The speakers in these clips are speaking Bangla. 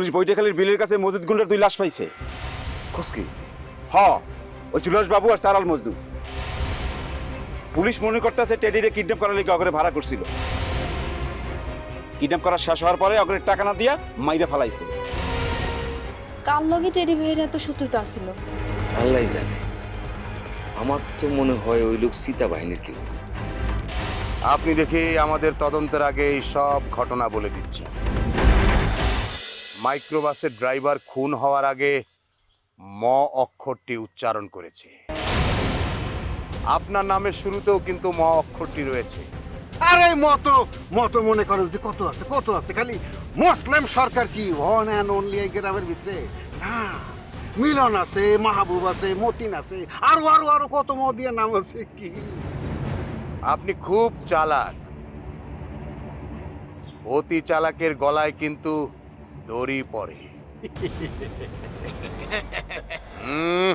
পুলিশ বৈঠকালীর বিলের কাছে মসজিদ গুন্ডার দুই লাশ পাইছে। কসকি হ ওই জুলাস বাবু আর চারাল মজদু পুলিশ মনে করতেছে টেডিরে কিডন্যাপ করার লিগে অগরে ভাড়া করছিল। কিডন্যাপ করা শেষ হওয়ার পরে অগরের টাকা না দিয়া মাইরা ফালাইছে। কার লগে টেরি ভাইয়ের এত শত্রুতা আছিল। আল্লাহ জানে। আমার তো মনে হয় ওই লোক সীতা বাহিনীর কেউ। আপনি দেখি আমাদের তদন্তের আগে এই সব ঘটনা বলে দিচ্ছি মাইক্রোবাসের ড্রাইভার খুন হওয়ার আগে ম অক্ষরটি উচ্চারণ করেছে। আপনার নামের শুরুতেও কিন্তু ম অক্ষরটি রয়েছে। আরে মত মত মনে করো যে কত আছে কত আছে? খালি মুসলিম সরকার কি? ওয়ান অ্যান্ড অনলি এই গ্রামের ভিতরে? না। মিলন আছে মাহবুব আছে মতিন আছে আরও আরও আরও কত ম দিয়ে নাম আছে কি? আপনি খুব চালাক। অতি চালাকের গলায় কিন্তু দড়ি হুম।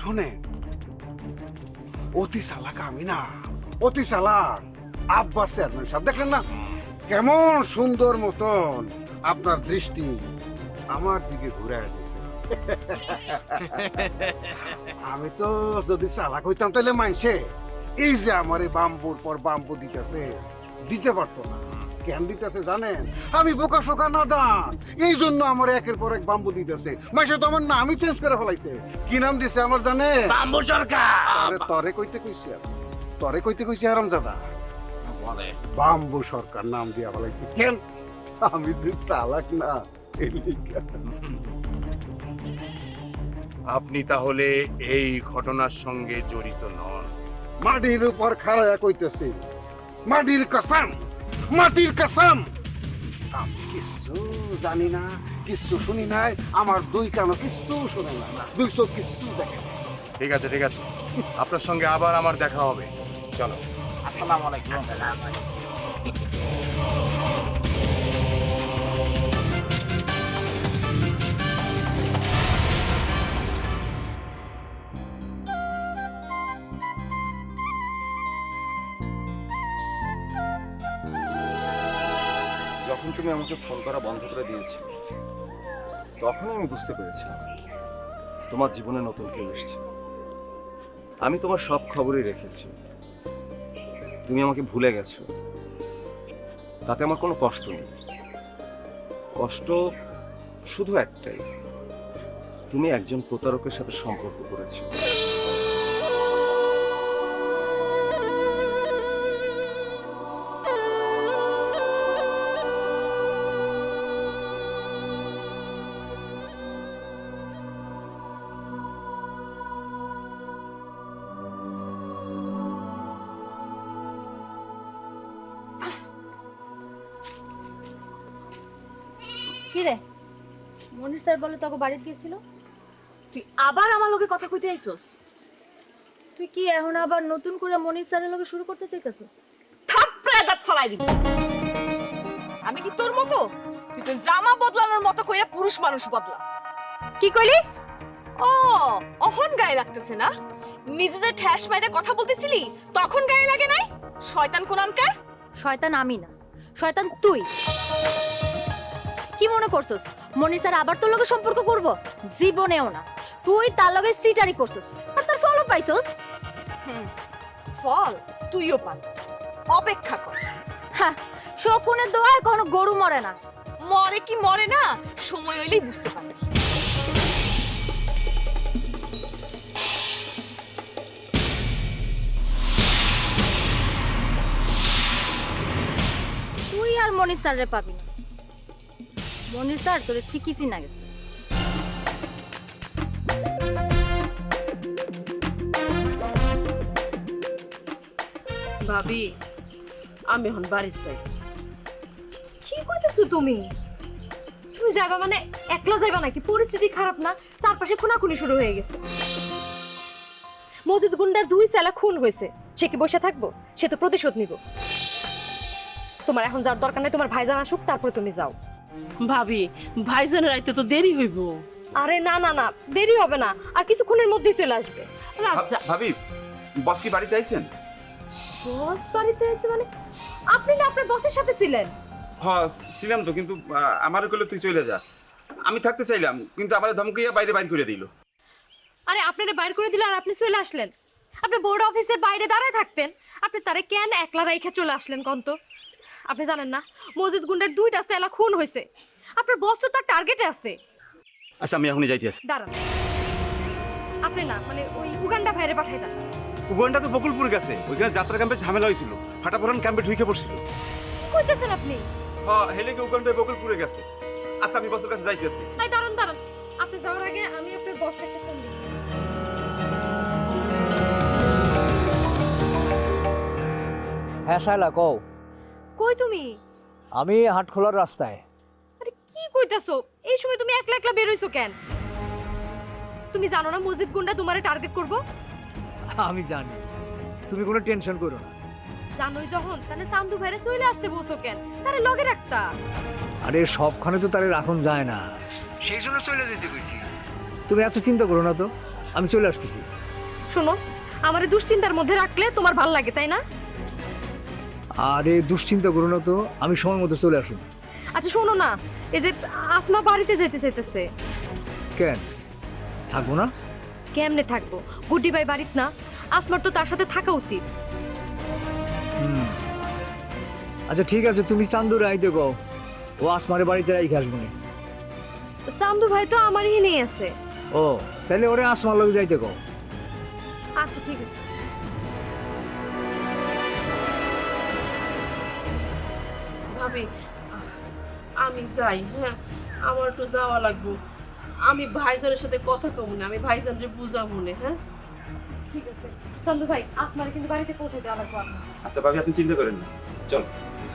শোনে অতি চালাক আমি না অতি চালাক আব্বাস চেয়ারম্যান সাহেব। দেখলেন না? কেমন সুন্দর মতন আপনার দৃষ্টি আমার দিকে ঘুরে দিছে আমি তো যদি চালাক হইতাম তাহলে মাইছে এই যে আমার এই বাম্বুর পর বাম্বু দিতেছে দিতে পারতো না। কেন দিতেছে জানেন? আমি বোকা শোকা না দান। এই জন্য আমার একের পর এক বাম্বু দিতেছে। মাইসে তো আমার নামই চেঞ্জ করে ফেলাইছে। কি নাম দিছে আমার জানে বাম্বু সরকার! তরে তরে কইতে কইছি আমি। তরে কইতে কইছি হারাম দাদা বাম্বু সরকার নাম দিয়া ফেলাইছে। কেন? আমি তো চালাক না আপনি তাহলে এই ঘটনার সঙ্গে জড়িত নন। মাটির উপর খাড়ায়া কইতেছি। মাটির কসম। মাটির কাসাম আমি কিচ্ছু জানি না কিচ্ছু শুনি নাই আমার দুই কানো কিচ্ছু শুনে না। দুই চোখ কিচ্ছু দেখে। ঠিক আছে ঠিক আছে। আপনার সঙ্গে আবার আমার দেখা হবে। চলো। আসসালামু আলাইকুম। তুমি আমাকে ফোন করা বন্ধ করে দিয়েছি তখনই আমি বুঝতে পেরেছিলাম তোমার জীবনে নতুন কেউ এসেছে। আমি তোমার সব খবরই রেখেছি। তুমি আমাকে ভুলে গেছো। তাতে আমার কোনো কষ্ট নেই। কষ্ট শুধু একটাই। তুমি একজন প্রতারকের সাথে সম্পর্ক করেছ। মনির স্যার বলে তোকে বাড়িতে গেছিল তুই আবার আমার লগে কথা কইতে আইছস তুই কি এখন আবার নতুন করে মনির স্যারের লগে শুরু করতে চাইতেছিস? থাপড়ে দাঁত ফলাই দিবি। আমি কি তোর মতো? তুই তো জামা বদলানোর মতো কইরা পুরুষ মানুষ বদলাস। কি কইলি? ও অহন গায়ে লাগতেছে না? নিজেদের ঠ্যাস মাইরে কথা বলতেছিলি? তখন গায়ে লাগে নাই? শয়তান কোনানকার শয়তান আমি না। শয়তান তুই। কি মনে করছস? মনির স্যার আবার তোর লগে সম্পর্ক করব? জীবনেও না। তুই তার লগে সিটারি করছস। আর তার ফলো পাইছস। ফল? তুইও পান অপেক্ষা কর। হ্যাঁ শকুনের দোয়ায় কোনো গরু মরে না। মরে কি মরে না? সময় হইলেই বুঝতে পারবি। তুই আর মনির স্যাররে পাবি না। মনির স্যার তোরে ঠিকই চিনা গেছে। ভাবি আমি এখন বাড়ি যাই কইতেছো তুমি? তুমি যাইবা মানে একলা যাইবা নাকি? পরিস্থিতি খারাপ না চারপাশে খুনাখুনি শুরু হয়ে গেছে। মজিদ গুন্ডার দুই সেলা খুন হয়েছে। সে কি বসে থাকব? সে তো প্রতিশোধ নিব। তোমার এখন যার দরকার নেই তোমার ভাইজান আসুক তারপরে তুমি যাও। ভাবি ভাইজানের রাইতে তো দেরি হইব। আরে না না না দেরি হবে না আর কিছুক্ষণের মধ্যেই চলে আসবে। ভাবি বস কি বাড়িতে আইছেন? বস বাড়িতে এসে মানে? আপনি না আপনার বসের সাথে ছিলেন? হ ছিলাম তো কিন্তু আমার কইলে তুই চলে যা। আমি থাকতে চাইলাম কিন্তু আমার ধমকাইয়া বাইরে বাইর করে দিল। আরে আপনারা বাইর করে দিল আর আপনি চলে আসলেন? আপনি বোর্ড অফিসের বাইরে দাঁড়ায় থাকতেন। আপনি তারে কেন একলা রেখে চলে আসলেন কন্ত? আপনি জানেন না মসজিদ গুন্ডার দুইটা সেলা খুন হয়েছে। আপনার বস তো তার টার্গেটে আছে। আচ্ছা আমি এখনই যাইতে আছি দাঁড়ান। আপনি না মানে ওই উগান্ডা ভাইরে পাঠাই দেন। উগান্ডা তো বকুলপুর গেছে ওইখানে যাত্রা ক্যাম্পে ঝামেলা হয়েছিল। ফাটাফোরান ক্যাম্পে ঢুকে পড়ছিল। কি কইতেছেন আপনি? হ্যাঁ হেলে গিয়ে উগানটা বকুলপুরে গেছে। আচ্ছা আমি বসের কাছে যাইতেছি এই দাঁড়ান দাঁড়ান। আপনি যাওয়ার আগে আমি আপনার বসের একটা ফোন দিই। হ্যাঁ শায়লা কও। কই তুমি? আমি হাটখোলার রাস্তায়। আরে কি কইতাছো? এই সময় তুমি একলা একলা বের হইছো কেন? তুমি জানো না মসজিদ গুন্ডা তোমারে টার্গেট করব? আমি জানি। তুমি কোনো টেনশন করো না। জানোই যখন তাহলে সান্দু ভাইরে চলে আসতে বলছো কেন? তারে লগে রাখতা। আরে সবখানে তো তারে রাখুন যায় না। সেই জন্য চলে যেতে কইছি। তুমি এত চিন্তা করো না তো। আমি চলে আসতেছি। শোনো আমারে দুশ্চিন্তার মধ্যে রাখলে তোমার ভালো লাগে তাই না? আরে দুশ্চিন্তা করো না তো আমি সময় মতো চলে আসুন। আচ্ছা শোনো না এই যে আসমা বাড়িতে যেতে চাইতেছে। কেন? থাকব না? কেমনে থাকব? গুড্ডি ভাই বাড়িতে না আসমার তো তার সাথে থাকা উচিত। হুম। আচ্ছা ঠিক আছে তুমি চান্দুরে আইতে কও। ও আসমারে বাড়িতে রাইখে আসব না। চান্দু ভাই তো আমারই নেই আছে। ও তাহলে ওরে আসমার লোক যাইতে কও। আচ্ছা ঠিক আছে। ভাবি আমি যাই হ্যাঁ আমার একটু যাওয়া লাগবো। আমি ভাইজানের সাথে কথা কম না আমি ভাইজানরে বুঝাবো না হ্যাঁ? ঠিক আছে। চান্দু ভাই আসমারে কিন্তু বাড়িতে পৌঁছে দেওয়া লাগবে আপনার আচ্ছা ভাবি আপনি চিন্তা করেন না। চল।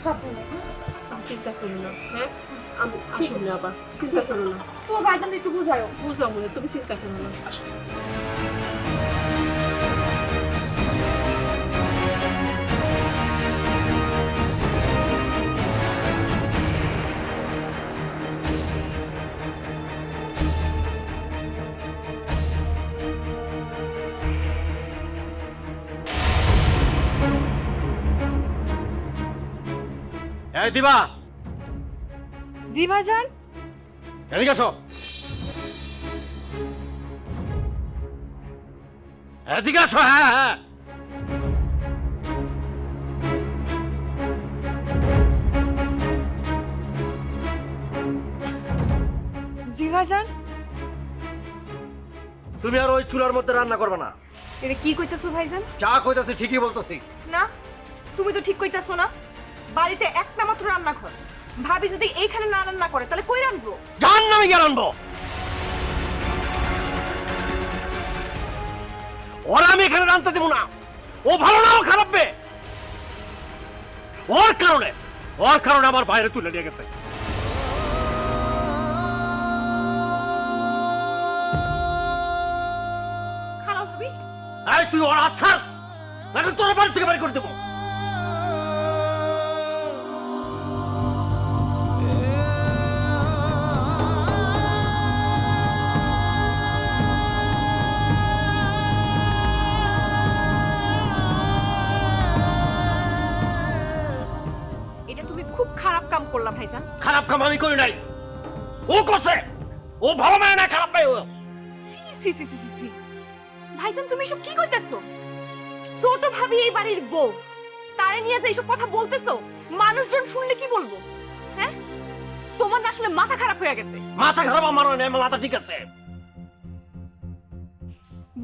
সাবধানে হ্যাঁ? তুমি চিন্তা করো না হ্যাঁ? আমি আসুন না আবার চিন্তা করো না। তোমার ভাইজান একটু বুঝায়ও। বুঝাবো না তুমি চিন্তা করো না। এই দিবা। জি ভাইজান এদিকে আসো। এদিকে আসো হ্যাঁ হ্যাঁ। জি ভাইজান তুমি আর ওই চুলার মধ্যে রান্না করবে না। এটা কি কইতাছো ভাইজান? যা কইতাছি ঠিকই বলতেছি। না তুমি তো ঠিক কইতাছো না। বাড়িতে একটা মাত্র রান্নাঘর। ভাবি যদি এইখানে না রান্না করে তাহলে কই রান্নবো জান নামে গিয়ে রানবো ওরা আমি এখানে রান্না দেবো না। ও ভালো না ও খারাপ বে। ওর কারণে ওর কারণে আমার বাইরে তুলে নিয়ে গেছে। তুই ওর নাকি তোর বাড়ি থেকে বাড়ি করে দেবো। কাম আমি করি নাই। ও করছে ও ভালো মেয়ে না খারাপ মেয়ে ও। সি সি সি সি সি ভাইজান তুমি এসব কি কইতাছো? ছোট ভাবি এই বাড়ির বউ। তারে নিয়ে যে এইসব কথা বলতেছো মানুষজন শুনলে কি বলব? হ্যাঁ? তোমার না আসলে মাথা খারাপ হয়ে গেছে। মাথা খারাপ আমার হয় না আমার মাথা ঠিক আছে।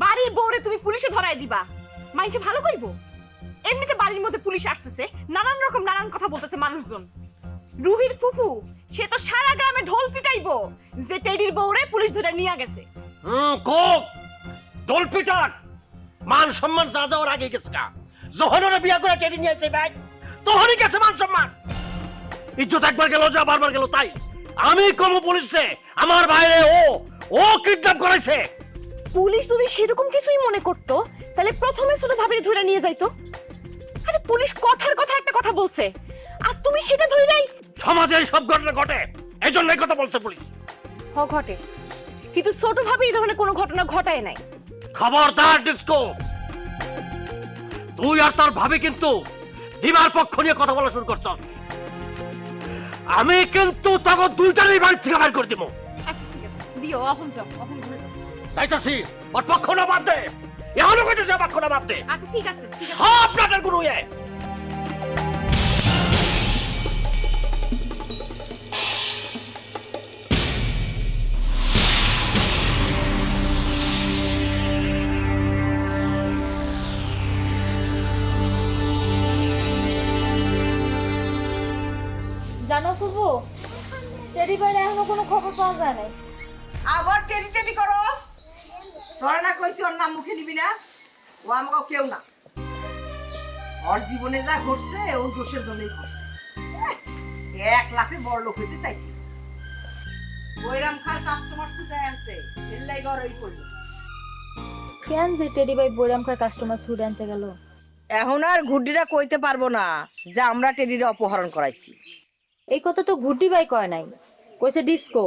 বাড়ির বউরে তুমি পুলিশে ধরায় দিবা। মাইসে ভালো কইবো? এমনিতে বাড়ির মধ্যে পুলিশ আসতেছে নানান রকম নানান কথা বলতেছে মানুষজন। রুহির ফুফু সে তো সারা গ্রামে ঢোল পিটাইবো। যে টেডির বউরে পুলিশ ধরে নিয়ে গেছে। হুম কোক ডোল পিটার মান সম্মান যা যাওয়ার আগে গেছে গা। যখন ওরা বিয়া করে টেনে নিয়েছে ভাই তখনই গেছে মান সম্মান। ইজ্জত একবার গেল যা বারবার গেল তাই। আমি কম পুলিশে আমার বাইরে ও ও কিডন্যাপ করেছে পুলিশ যদি সেরকম কিছুই মনে করতো তাহলে প্রথমে ছোট ভাবির ধরে নিয়ে যাইতো। আরে পুলিশ কথার কথা একটা কথা বলছে। আর তুমি সেটা ধরেই সমাজে সব ঘটনা ঘটে। এই জন্য এই কথা বলছে পুলিশ। হ ঘটে। কিন্তু ছোট ভাবে এই ধরনের কোনো ঘটনা ঘটায় নাই। খবরদার ডিস্কো। তুই আর তার ভাবি কিন্তু দিবার পক্ষ নিয়ে কথা বলা শুরু করছ আমি কিন্তু তখন দুইটারই বাড়ি থেকে বের করে দিব। আচ্ছা ঠিক আছে। দিও অহন যাও অহন ঘুরে যাও। চাইতাছি ওর পক্ষ না বাদ দে। এখনও কইতেছে পক্ষ না বাদ দে। আচ্ছা ঠিক আছে ঠিক আছে। সব নাটের গুরু নাই। আবার টেডি টেডি করস? তোরা না কইছি ওর নাম মুখে নিবি না। ও আমাকে কেউ না। ওর জীবনে যা ঘটছে ও দোষের জন্যই ঘটছে। এক লাখে বড় লোক হইতে চাইছি। বৈরাম কাস্টমার সুদে আনছে। করল কেন যে টেডি বাই বৈরামকার কাস্টমার সুড আনতে গেল? এখন আর ঘুড্ডিরা কইতে পারব না যে আমরা টেডিরে অপহরণ করাইছি। এই কথা তো ঘুটি বাই কয় নাই। কইছে ডিস্কো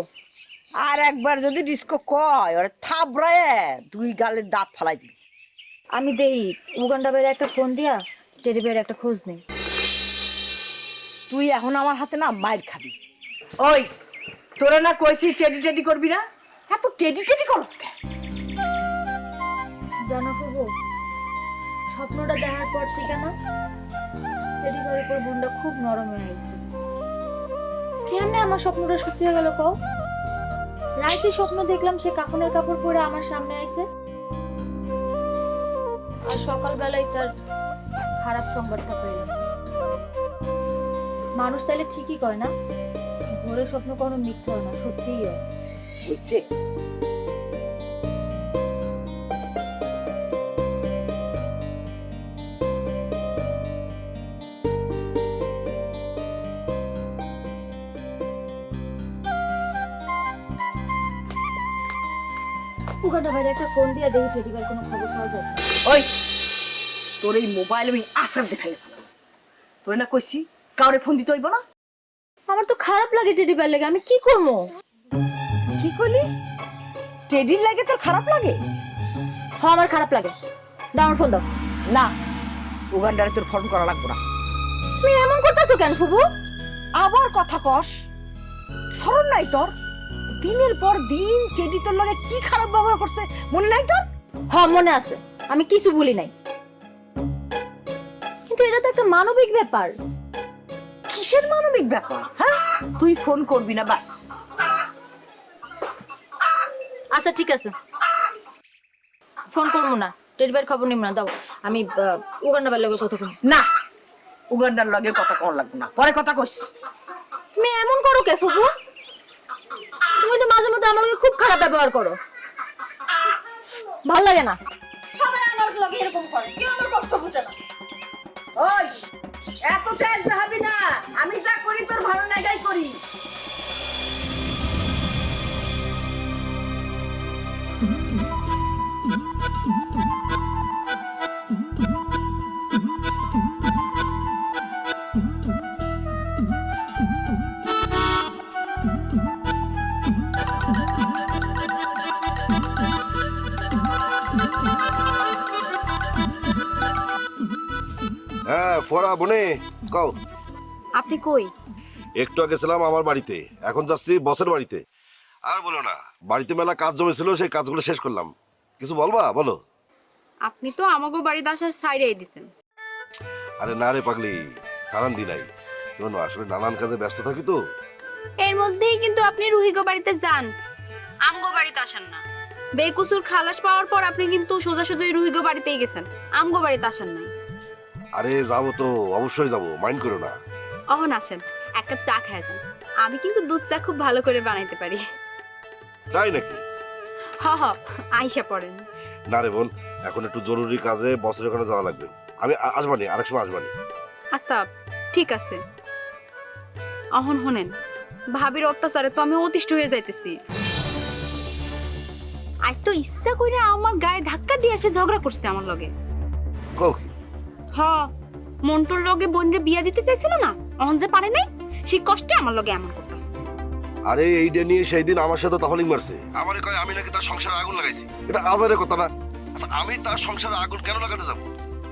আর একবার যদি ডিস্কো কয় ওরে থাবড়ায় দুই গালের দাঁত ফালাই দিবি। আমি দেই উগান্ডা বাইরে একটা ফোন দিয়া টেডি বাইরে একটা খোঁজ নেই। তুই এখন আমার হাতে না মায়ের খাবি। ওই তোরা না কইছি টেডি টেডি করবি না? এত টেডি টেডি করস কেন জানো ফুবু স্বপ্নটা দেখার পর থেকে না টেডি বাইরের উপর মনটা খুব নরম হয়ে গেছে। কেমনে আমার স্বপ্নটা সত্যি হয়ে গেল কও? রাইতে স্বপ্ন দেখলাম, সে কাফনের কাপড় পরে আমার সামনে আইছে। আর সকালবেলায় তার খারাপ সংবাদটা পেলাম। মানুষ তাহলে ঠিকই কয় না? ভোরের স্বপ্ন কোনো মিথ্যা হয় না, সত্যিই হয়। বুঝছে। উগান্ডা বাইরে একটা ফোন দিয়ে দেখি টেডি বাইরের কোনো খবর পাওয়া যায় ওই তোর এই মোবাইল আমি আসার দেখাইলে ফেলাম তোর না কইছি কাউরে ফোন দিতে হইব না? আমার তো খারাপ লাগে টেডি বাইর লাগে আমি কি করব? কি করলি টেডির লাগে তোর খারাপ লাগে? হ্যাঁ আমার খারাপ লাগে। দাও ফোন দাও। না উগান্ডারে তোর ফোন করা লাগবে না। তুমি এমন করতেছো কেন ফুবু আবার কথা কস। স্মরণ নাই তোর। দিনের পর দিন টেডি তোর লগে কি খারাপ ব্যবহার করছে মনে নাই তোর? হ্যাঁ মনে আছে। আমি কিছু বলি নাই। কিন্তু এটা তো একটা মানবিক ব্যাপার। কিসের মানবিক ব্যাপার? হ্যাঁ তুই ফোন করবি না বাস। আচ্ছা ঠিক আছে। ফোন করব না। টেডি বাইর খবর নিব না দাও। আমি আহ, উগান্ডা বাইর লগে কথা কই না উগান্ডার লগে কথা কোন লাগবে না। পরে কথা কইস। তুমি এমন করো কে ফুবু তুমি তো মাঝে মধ্যে আমার লগে খুব খারাপ ব্যবহার করো। ভালো লাগে না। সবাই আমার লগে এরকম করে কেউ আমার কষ্ট বুঝে না। ওই এত তেজ ভাবি না আমি যা করি তোর ভালো লাগাই করি। বনে কও। আপনি কই? একটু আগে ছিলাম আমার বাড়িতে এখন যাচ্ছি বসের বাড়িতে। আর বলো না বাড়িতে মেলা কাজ জমেছিল সেই কাজগুলো শেষ করলাম। কিছু বলবা? বলো। আপনি তো আমাগো বাড়িতে আসার সাইডে দিছেন। আরে না রে পাগলি সারান শোনো আসলে নানান কাজে ব্যস্ত থাকি তো। এর মধ্যেই কিন্তু আপনি রুহিগো বাড়িতে যান। আমগো বাড়িতে আসেন না। বেকুসুর খালাস পাওয়ার পর আপনি কিন্তু সোজাসুজি রুহিগো বাড়িতেই গেছেন। আমগো বাড়িতে আসেন নাই। আরে যাব তো অবশ্যই যাব মাইন্ড করো না। অহন আসেন এক কাপ চা খায় যান। আমি কিন্তু দুধ চা খুব ভালো করে বানাইতে পারি। তাই নাকি? হ হ আইসা পড়েন। না রে বোন এখন একটু জরুরি কাজে বসের ওখানে যাওয়া লাগবে। আমি আসবানি আরেক সময় আসবানি। আচ্ছা ঠিক আছে। অহন হনেন ভাবির অত্যাচারে তো আমি অতিষ্ঠ হয়ে যাইতেছি। আজ তো ইচ্ছা করে আমার গায়ে ধাক্কা দিয়ে এসে ঝগড়া করছে আমার লগে। কও কি? হ মন্টুর লগে বোনরে বিয়া দিতে চাইছিল না? অহন যে পারে নাই সেই কষ্টে আমার লগে এমন করতেছে। আরে এইটা নিয়ে সেই দিন আমার সাথে তহলিং মারছে। আমারে কয় আমি নাকি তার সংসারে আগুন লাগাইছি। এটা আজারের কথা না। আচ্ছা আমি তার সংসারে আগুন কেন লাগাতে যাব?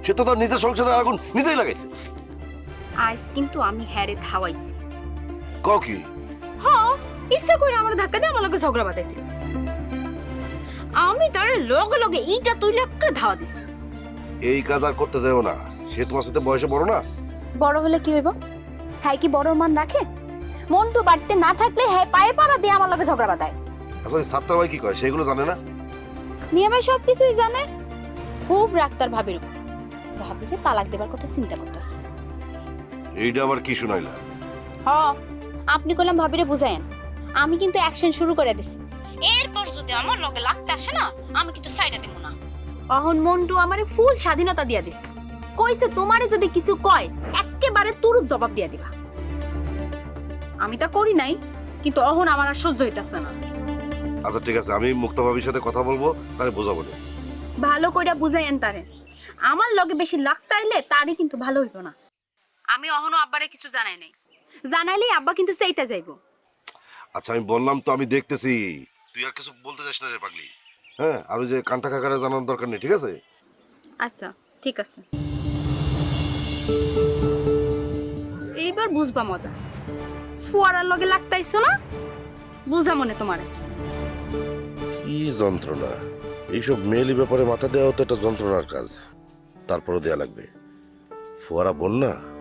সে তো তার নিজের সংসারে আগুন নিজেই লাগাইছে। আজ কিন্তু আমি হ্যারে ধাওয়াইছি। কও কি? হ ইচ্ছা করে আমার ধাক্কা দিয়ে আমার লগে ঝগড়া বাঁধাইছিল। আমি তার লগে লগে এইটা তুই করে ধাওয়া দিছি। এই কাজ আর করতে যাও না। সে তোমার সাথে বয়সে বড় না? বড় হলে কি হইব? হ্যাঁ কি বড় মান রাখে? মন্টু বাড়িতে না থাকলে হ্যাঁ পায়ে পাড়া দিয়ে আমার লগে ঝগড়া বাঁধায়। আচ্ছা ওই সাতটার ভাই কি কয়? সেগুলো জানে না? নিয়মে সব কিছুই জানে। খুব রাখতার ভাবির উপর। ভাবিকে তালাক দেবার কথা চিন্তা করতেছে। এইটা আবার কি শুনাইলা? হ আপনি কইলাম ভাবিরে বুঝায়েন। আমি কিন্তু অ্যাকশন শুরু করে দিছি। এরপর যদি আমার লগে লাগতে আসে না আমি কিন্তু সাইডে দিব না। অহন মন্টু আমারে ফুল স্বাধীনতা দিয়া দিছে। কইছে তোমারে যদি কিছু কয় একেবারে তুরুপ জবাব দিয়া দিবা। আমি তা করি নাই কিন্তু অহন আমার আর সহ্য হইতাছে না। আচ্ছা ঠিক আছে আমি মুক্তা ভাবির সাথে কথা বলব তাহলে বোঝাবো না। ভালো কইরা বুঝাইয়েন তারে। আমার লগে বেশি লাগতে আইলে তারই কিন্তু ভালো হইতো না। আমি অহনো আব্বারে কিছু জানাই নাই। জানাইলেই আব্বা কিন্তু সেইটা যাইবো। আচ্ছা আমি বললাম তো আমি দেখতেছি। তুই আর কিছু বলতে চাস না রে পাগলি। হ্যাঁ আর ওই যে কান্টা কাকারে জানানোর দরকার নেই ঠিক আছে? আচ্ছা ঠিক আছে। এইবার বুঝবা মজা। ফুয়ারার লগে লাগতাইছো না? বুঝা মনে তোমারে। কি যন্ত্রণা। এইসব মেয়েলি ব্যাপারে মাথা দেওয়া তো একটা যন্ত্রণার কাজ। তারপরও দেয়া লাগবে। ফোয়ারা বল না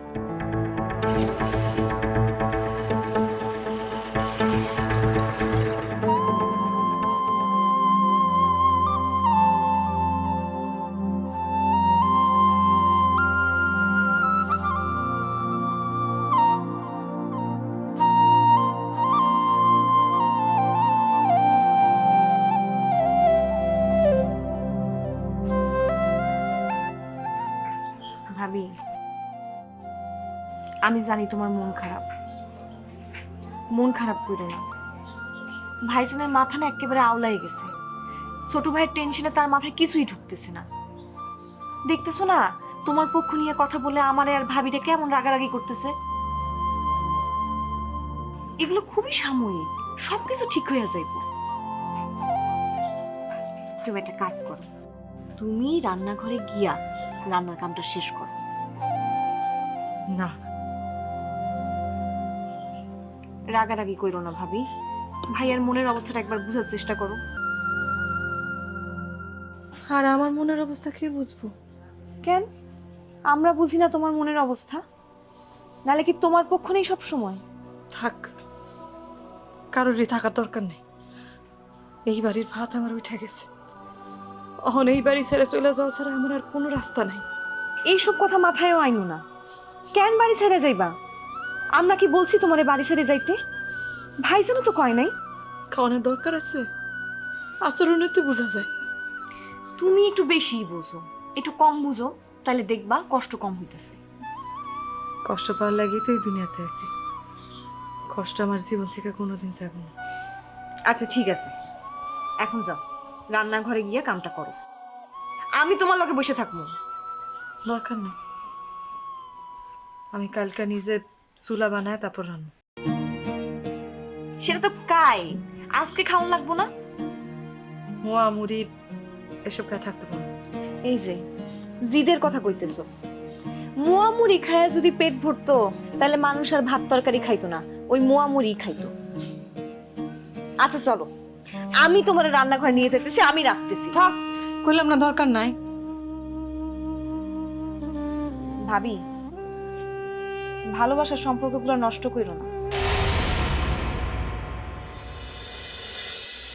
জানি তোমার মন খারাপ। মন খারাপ করো না। ভাইজানের মাথা না একেবারে আওলাই গেছে। ছোট ভাইয়ের টেনশনে তার মাথায় কিছুই ঢুকতেছে না। দেখতেছো না, তোমার পক্ষ নিয়ে কথা বলে আমার আর ভাবিটা কেমন রাগারাগি করতেছে? এগুলো খুবই সাময়িক, সবকিছু ঠিক হয়ে যাইব। তুমি একটা কাজ করো। তুমি রান্নাঘরে গিয়া রান্নার কামটা শেষ করো। না। রাগারাগি কইরো না ভাবি। ভাইয়ার মনের অবস্থাটা একবার বোঝার চেষ্টা করো। আর আমার মনের অবস্থা কে বুঝব? কেন? আমরা বুঝি না তোমার মনের অবস্থা। নালে কি তোমার পক্ষ নেই সব সময় থাক। কারোরই থাকার দরকার নেই। এই বাড়ির ভাত আমার উঠে গেছে। অহন এই বাড়ি ছেড়ে চলে যাওয়া ছাড়া আমার আর কোনো রাস্তা নাই। এইসব কথা মাথায়ও আইনো না। কেন বাড়ি ছেড়ে যাইবা? আমরা কি বলছি তোমার বাড়ি ছেড়ে যাইতে? ভাই ভাইজানও তো কয় নাই। খাওয়ানোর দরকার আছে। আচরণে তো বোঝা যায়। তুমি একটু বেশি বোঝো। একটু কম বুঝো তাহলে দেখবা কষ্ট কম হইতেছে। কষ্ট পাওয়ার লাগেই তো এই দুনিয়াতে আছি। কষ্ট আমার জীবন থেকে কোনোদিন যাবে না। আচ্ছা ঠিক আছে। এখন যাও। রান্নাঘরে গিয়ে কামটা করো। আমি তোমার লগে বসে থাকব। দরকার নেই। আমি কালকা নিজে চুলা বানায় তারপর রান্না। সেটা তো কাই। আজকে খাওয়ান লাগবো না? মোয়া মুড়ি এসব খায় থাকতে পারব না। এই যে জিদের কথা কইতেছো। মোয়া মুড়ি খায় যদি পেট ভরতো তাহলে মানুষ আর ভাত তরকারি খাইতো না ওই মোয়া মুড়ি খাইতো। আচ্ছা চলো। আমি তোমার রান্নাঘরে নিয়ে যেতেছি আমি রাখতেছি। থাক কইলাম না দরকার নাই। ভাবি ভালোবাসার সম্পর্কগুলো নষ্ট করো না।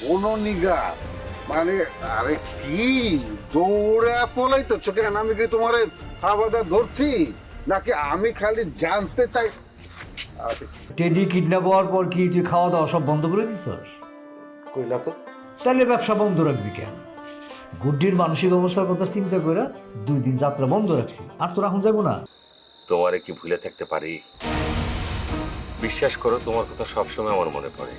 কোনো নিগা। মানে আরে কি? দৌড়ে পলাই তো চোখে আমি কি তোমার খাবারটা ধরছি? নাকি আমি খালি জানতে চাই? আরে, টেডি কিডন্যাপ হওয়ার পর কি তুই খাওয়া দাওয়া সব বন্ধ করে দিছস? কই না তো। তাহলে ব্যবসা বন্ধ রাখবি কেন? গুড্ডির মানসিক অবস্থার কথা চিন্তা করে দুই দিন যাত্রা বন্ধ রাখছি। আর তো রাখুন যাব না? তোমারে কি ভুলে থাকতে পারি? বিশ্বাস করো তোমার কথা সবসময় আমার মনে পড়ে।